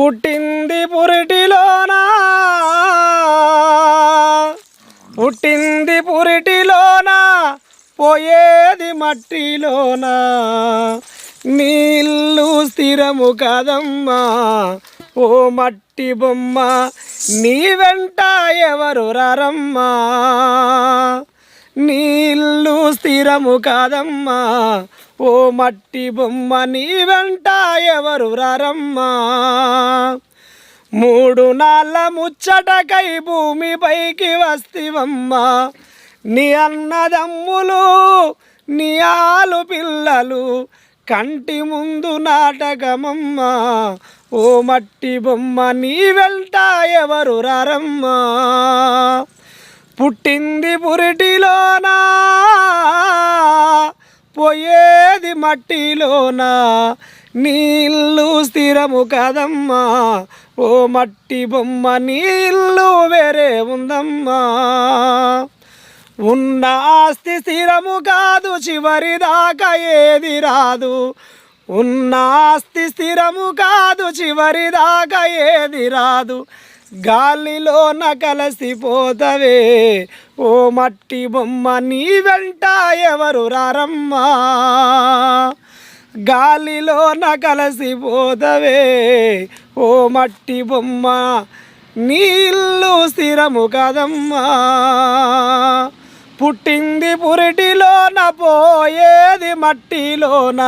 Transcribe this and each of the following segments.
పుట్టింది పురిటిలోనా? పుట్టింది పురిటిలోనా? పోయేది మట్టిలోనా? నీళ్ళు స్థిరము కదమ్మా. ఓ మట్టి బొమ్మ నీ వెంట ఎవరు రరమ్మా? నీ తీరము కాదమ్మా. ఓ మట్టి బొమ్మ నీ వెంట ఎవరు రరమ్మా. మూడు నాళ్ళ ముచ్చటకై భూమిపైకి వస్తివమ్మా. నీ అన్నదమ్ములు నీ ఆలు పిల్లలు కంటి ముందు నాటకమమ్మా. ఓ మట్టి బొమ్మ నీ వెంట ఎవరు రరమ్మా. పుట్టింది పురిటిలో పోయేది మట్టిలోనా? నీళ్ళు స్థిరము కదమ్మా. ఓ మట్టి బొమ్మ నీళ్ళు వేరే ఉందమ్మా. ఉన్న ఆస్తి స్థిరము కాదు చివరి దాకా ఏది రాదు. ఉన్న ఆస్తి స్థిరము కాదు చివరి దాకా ఏది రాదు. గాలిలోన కలసిపోతవే ఓ మట్టి బొమ్మ నీ వెంట ఎవరు రారమ్మా. గాలిలోన కలసిపోతవే ఓ మట్టి బొమ్మ నీళ్ళు స్థిరము కదమ్మా. పుట్టింది పురిటిలోన పోయేది మట్టిలోన.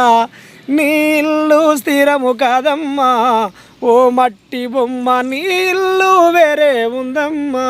నీళ్ళు స్థిరము కాదమ్మా. ఓ మట్టి బొమ్మ నీళ్ళు వేరే ఉందమ్మా.